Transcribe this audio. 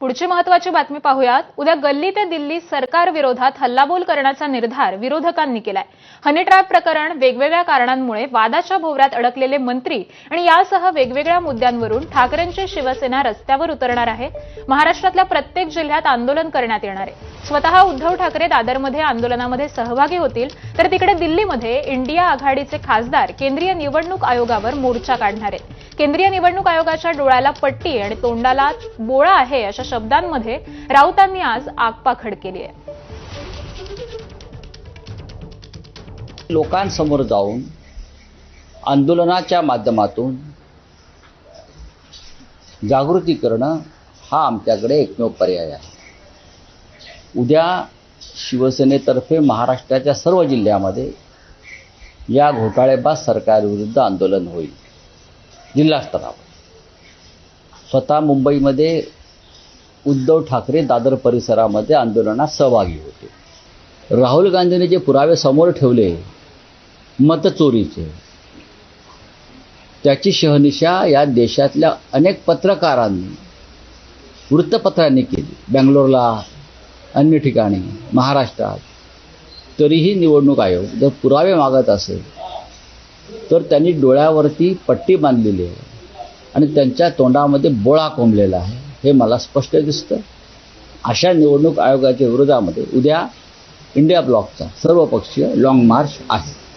पुढची महत्वाची बातमी पाहूयात. उद्या गल्ली ते दिल्ली सरकार विरोधात हल्लाबोल करण्याचा निर्धार विरोधकांनी केलाय. हनीट्रॅप प्रकरण वेगवेगळ्या कारणांमुळे वादाच्या भोवऱ्यात अडकलेले मंत्री आणि यासह वेगवेगळ्या मुद्द्यांवरून ठाकरेंची शिवसेना रस्त्यावर उतरणार आहे. महाराष्ट्रातल्या प्रत्येक जिल्ह्यात आंदोलन करण्यात येणार आहे. स्वतः उद्धव ठाकरे दादरमध्ये आंदोलनामध्ये सहभागी होतील तर तिकडे दिल्लीमध्ये इंडिया आघाडीचे खासदार केंद्रीय निवडणूक आयोगावर मोर्चा काढणार आहेत. केंद्रीय निवडणूक आयोगाच्या डोळ्याला पट्टी आणि तोंडाला बोळा आहे अशा शब्दांमध्ये राऊतांनी आज आगपाखड केली आहे. लोकांसमोर जाऊन आंदोलनाच्या माध्यमातून जागृती करणं हा आमच्याकडे एकमेव पर्याय आहे. उद्या शिवसेनेतर्फे महाराष्ट्राच्या सर्व जिल्ह्यामध्ये या घोटाळेबाज सरकारविरुद्ध आंदोलन होईल. जिल्हास्तरावर स्वतः मुंबईमध्ये उद्धव ठाकरे दादर परिसरामध्ये आंदोलनात सहभागी होते. राहुल गांधींनी जे पुरावे समोर ठेवले मतचोरीचे त्याची शहनिशा या देशातल्या अनेक पत्रकारांनी वृत्तपत्रांनी केली. बँगलोरला अन्य ठिकाणी महाराष्ट्रात. तरीही निवडणूक आयोग जर पुरावे मागत असेल तर त्यांनी डोळ्यावरती पट्टी बांधलेली आहे आणि त्यांच्या तोंडामध्ये बोळा कोंबलेला आहे. हे मला स्पष्ट दिसतं. अशा निवडणूक आयोगाच्या विरोधामध्ये उद्या इंडिया ब्लॉकचा सर्वपक्षीय लाँग मार्च आहे.